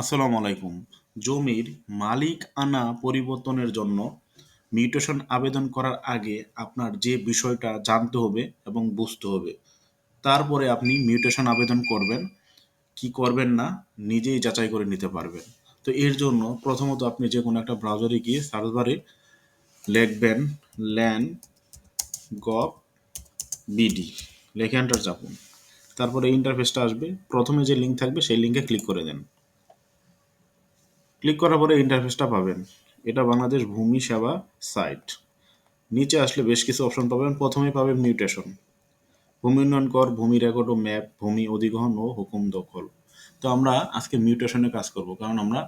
আসসালামু আলাইকুম। জমির মালিক আনা পরিবর্তনের জন্য মিউটেশন আবেদন করার আগে আপনার যে বিষয়টা জানতে হবে এবং বুঝতে হবে, তারপরে আপনি মিউটেশন আবেদন করবেন, কি করবেন না, নিজেই যাচাই করে নিতে পারবেন। তো এর জন্য প্রথমত আপনি যে কোনো একটা ব্রাউজারে গিয়ে সার্চ বারে লিখবেন ল্যান গভ বিডি লেখে এন্টার চাপুন। তারপরে ইন্টারফেসটা আসবে। প্রথমে যে লিঙ্ক থাকবে সেই লিঙ্কে ক্লিক করে দেন। ক্লিক করার পরে ইন্টারফেসটা পাবেন। এটা বাংলাদেশ ভূমি সেবা সাইট নিচে আসলে বেশ কিছু অপশন পাবেন। প্রথমে পাবেন মিউটেশন ভূমি উন্নয়ন কর, ভূমি রেকর্ড ও ম্যাপ ভূমি অধিগ্রহণ ও হুকুম দখল। তো আমরা আজকে মিউটেশনে কাজ করব। কারণ আমরা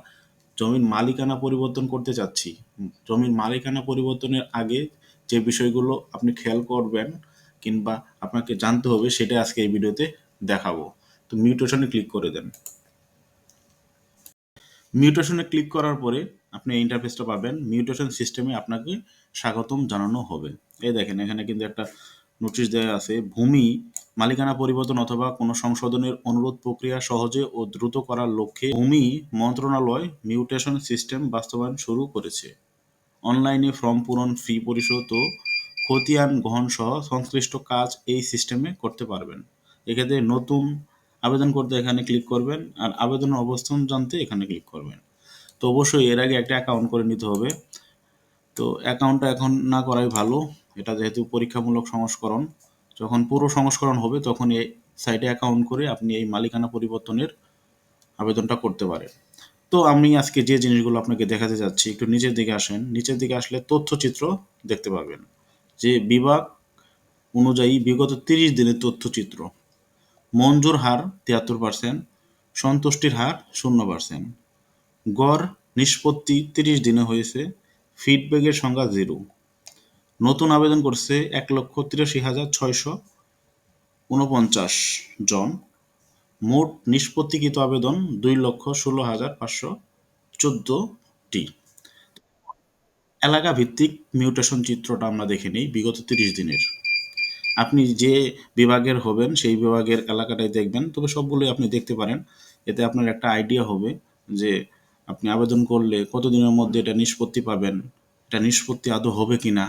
জমির মালিকানা পরিবর্তন করতে চাচ্ছি। জমির মালিকানা পরিবর্তনের আগে যে বিষয়গুলো আপনি খেয়াল করবেন কিংবা আপনাকে জানতে হবে, সেটা আজকে এই ভিডিওতে দেখাবো। তো মিউটেশনে ক্লিক করে দেন। মিউটেশনে ক্লিক করার পরে আপনি ইন্টারফেসটা পাবেন। মিউটেশন সিস্টেমে আপনাকে স্বাগতম জানানো হবে। এই দেখেন, এখানে কিন্তু একটা নোটিশ দেওয়া আছে, ভূমি, মালিকানা পরিবর্তন অথবা কোনো সংশোধনের অনুরোধ প্রক্রিয়া সহজে ও দ্রুত করার লক্ষ্যে ভূমি মন্ত্রণালয় মিউটেশন সিস্টেম বাস্তবায়ন শুরু করেছে। অনলাইনে ফর্ম পূরণ ফি পরিশোধ ও খতিয়ান গ্রহণ সহ সংশ্লিষ্ট কাজ এই সিস্টেমে করতে পারবেন। এক্ষেত্রে নতুন আবেদন করতে এখানে ক্লিক করবেন আর আবেদনের অবস্থান জানতে এখানে ক্লিক করবেন। তো অবশ্যই এর আগে একটা অ্যাকাউন্ট করে নিতে হবে। তো অ্যাকাউন্টটা এখন না করাই ভালো। এটা যেহেতু পরীক্ষামূলক সংস্করণ, যখন পুরো সংস্করণ হবে তখন এই সাইটে অ্যাকাউন্ট করে আপনি এই মালিকানা পরিবর্তনের আবেদনটা করতে পারেন। তো আমি আজকে যে জিনিসগুলো আপনাকে দেখাতে যাচ্ছি, একটু নিচের দিকে আসেন। নিচের দিকে আসলে তথ্যচিত্র দেখতে পাবেন। যে বিভাগ অনুযায়ী বিগত তিরিশ দিনের তথ্যচিত্র। মঞ্জুর হার তিয়াত্তর পার্সেন্ট সন্তুষ্টির হার শূন্য পার্সেন্ট গড় নিষ্পত্তি তিরিশ দিনে হয়েছে ফিডব্যাকের সংখ্যা জিরো নতুন আবেদন করছে এক লক্ষ তিরাশি হাজার ছয়শো উনপঞ্চাশ জন। মোট নিষ্পত্তিকৃত আবেদন দুই লক্ষ ষোলো হাজার পাঁচশো চোদ্দোটি। এলাকা ভিত্তিক মিউটেশন চিত্রটা আমরা দেখে নিই, বিগত তিরিশ দিনের। আপনি যে বিভাগের হবেন, সেই বিভাগের এলাকাটাই দেখবেন। তবে সবগুলোই আপনি দেখতে পারেন। এতে আপনার একটা আইডিয়া হবে যে আপনি আবেদন করলে কতদিনের মধ্যে এটা নিষ্পত্তি পাবেন, এটা নিষ্পত্তি আদৌ হবে কি না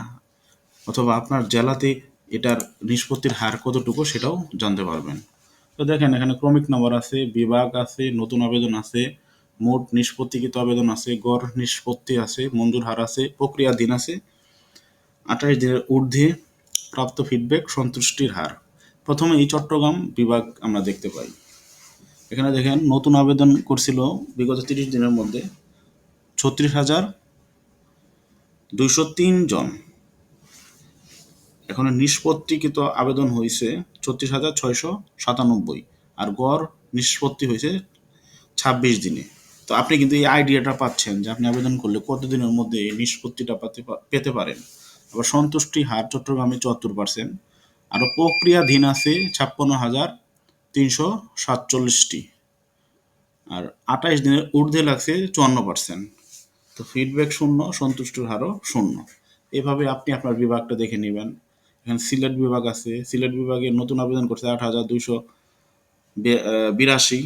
অথবা আপনার জেলাতে এটার নিষ্পত্তির হার কতটুকু সেটাও জানতে পারবেন। তো দেখেন, এখানে ক্রমিক নম্বর আছে, বিভাগ আছে, নতুন আবেদন আছে, মোট নিষ্পত্তিকৃত আবেদন আছে, গড় নিষ্পত্তি আছে, মঞ্জুর হার আছে, প্রক্রিয়াধীন আছে, আঠাশ দিনের ঊর্ধ্বে প্রাপ্ত ফিডব্যাক সন্তুষ্টির হার। প্রথমে এই চট্টগ্রাম বিভাগ আমরা দেখতে পাই। এখানে দেখেন, নতুন আবেদন করছিল বিগত তিরিশ দিনের মধ্যে ছত্রিশ হাজার দুইশো তিন জন। এখন নিষ্পত্তিকৃত আবেদন হয়েছে ছত্রিশ হাজার ছয়শো সাতানব্বই আর গড় নিষ্পত্তি হয়েছে ছাব্বিশ দিনে। তো আপনি কিন্তু এই আইডিয়াটা পাচ্ছেন যে আপনি আবেদন করলে কতদিনের মধ্যে এই নিষ্পত্তিটা পেতে পারেন। আবার সন্তুষ্টি হার চট্টগ্রামে চুয়াত্তর পার্সেন্ট আরও প্রক্রিয়াধীন আছে ছাপ্পান্ন হাজার তিনশো সাতচল্লিশটি। আর আঠাইশ দিনের ঊর্ধ্বে লাগছে চুয়ান্ন পার্সেন্ট তো ফিডব্যাক শূন্য, সন্তুষ্টির হারও শূন্য। এভাবে আপনি আপনার বিভাগটা দেখে নেবেন। এখানে সিলেট বিভাগ আছে। সিলেট বিভাগে নতুন আবেদন করছে আট হাজার দুইশো বিরাশি,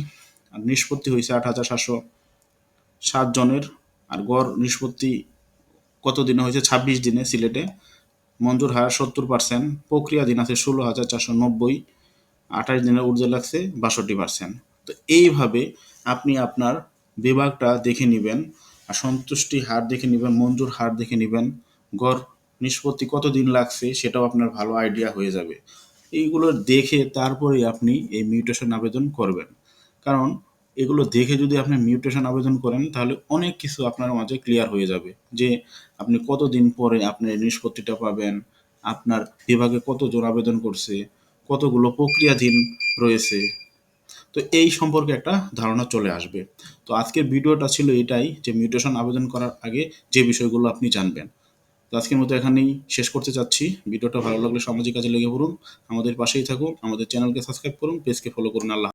আর নিষ্পত্তি হয়েছে আট হাজার সাতশো সাত জনের। আর গড় নিষ্পত্তি কত দিনে হয়েছে? ছাব্বিশ দিনে সিলেটে। মঞ্জুর হার সত্তর পার্সেন্ট প্রক্রিয়াধীন আছে ষোলো হাজার চারশো নব্বই, আঠাশ দিনের ঊর্ধ্বে লাগছে বাষট্টি পার্সেন্ট তো এইভাবে আপনি আপনার বিভাগটা দেখে নেবেন, আর সন্তুষ্টি হার দেখে নেবেন, মঞ্জুর হার দেখে নেবেন। গড় নিষ্পত্তি কত দিন লাগছে সেটাও আপনার ভালো আইডিয়া হয়ে যাবে। এইগুলো দেখে তারপরে আপনি এই মিউটেশন আবেদন করবেন। কারণ এগুলো দেখে যদি আপনি মিউটেশন আবেদন করেন, তাহলে অনেক কিছু আপনার মাঝে ক্লিয়ার হয়ে যাবে। যে আপনি কতদিন পরে আপনি নিষ্পত্তিটা পাবেন, আপনার বিভাগে কতজন আবেদন করছে, কতগুলো প্রক্রিয়াধীন রয়েছে। তো এই সম্পর্কে একটা ধারণা চলে আসবে। তো আজকের ভিডিওটা ছিল এটাই, যে মিউটেশন আবেদন করার আগে যে বিষয়গুলো আপনি জানবেন। তো আজকের মতো এখানেই শেষ করতে চাচ্ছি। ভিডিওটা ভালো লাগলে সামাজিক কাজে লেগে পড়ুন। আমাদের পাশেই থাকুন। আমাদের চ্যানেলকে সাবস্ক্রাইব করুন। পেজকে ফলো করুন। আল্লাহ